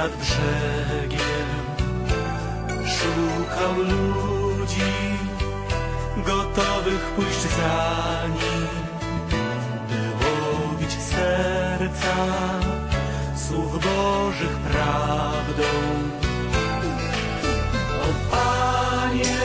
nad brzegiem, szukał ludzi, gotowych pójść za nim, by łowić serca słów Bożych prawdą. O Panie,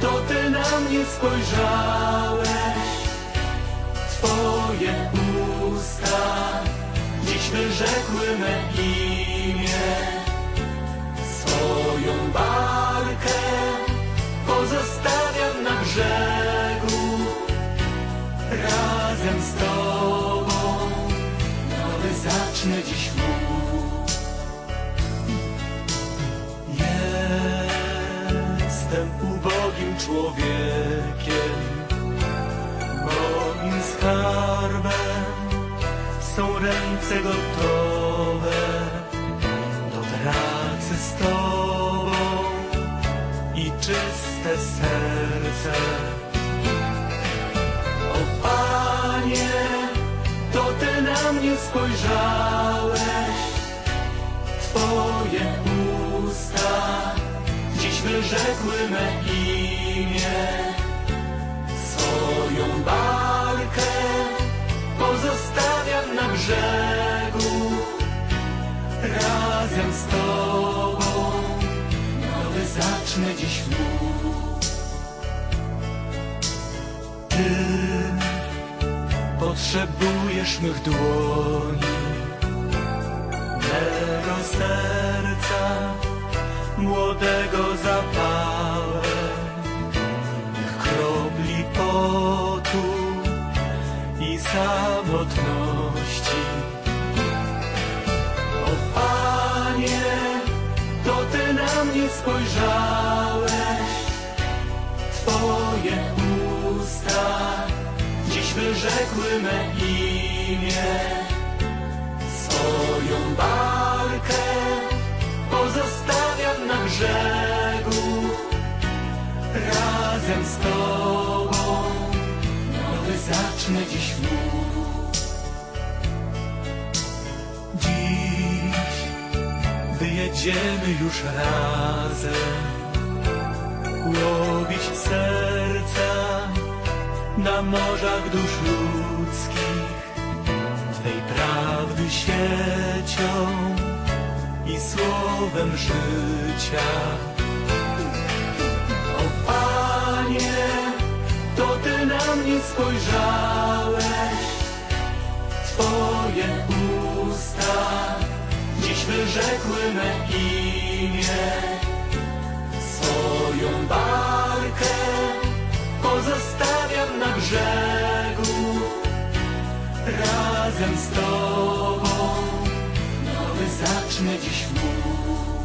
to Ty na mnie spojrzałeś, Twoje usta dziś wyrzekły me imię. Zacznę dziś mój. Jestem ubogim człowiekiem, moim skarbem są ręce gotowe do pracy z Tobą i czyste serce. Mnie spojrzałeś, Twoje usta dziś wyrzekły me imię. Swoją barkę pozostawiam na brzegu, razem z Tobą nowy zacznę dziś mój. Ty potrzebujesz mych dłoni, mego serca, młodego zapałem, kropli potu i samotności. O Panie, to Ty na mnie spojrzałeś, dziś wyrzekły me imię. Swoją barkę pozostawiam na brzegu, razem z Tobą nowy zacznę dziś mój. Dziś wyjedziemy już razem łowić serca na morzach dusz ludzkich, Twej prawdy siecią i słowem życia. O Panie, to Ty na mnie spojrzałeś, Twoje usta dziś wyrzekły me imię. Swoją barkę razem z Tobą nowy zacznę dziś mój.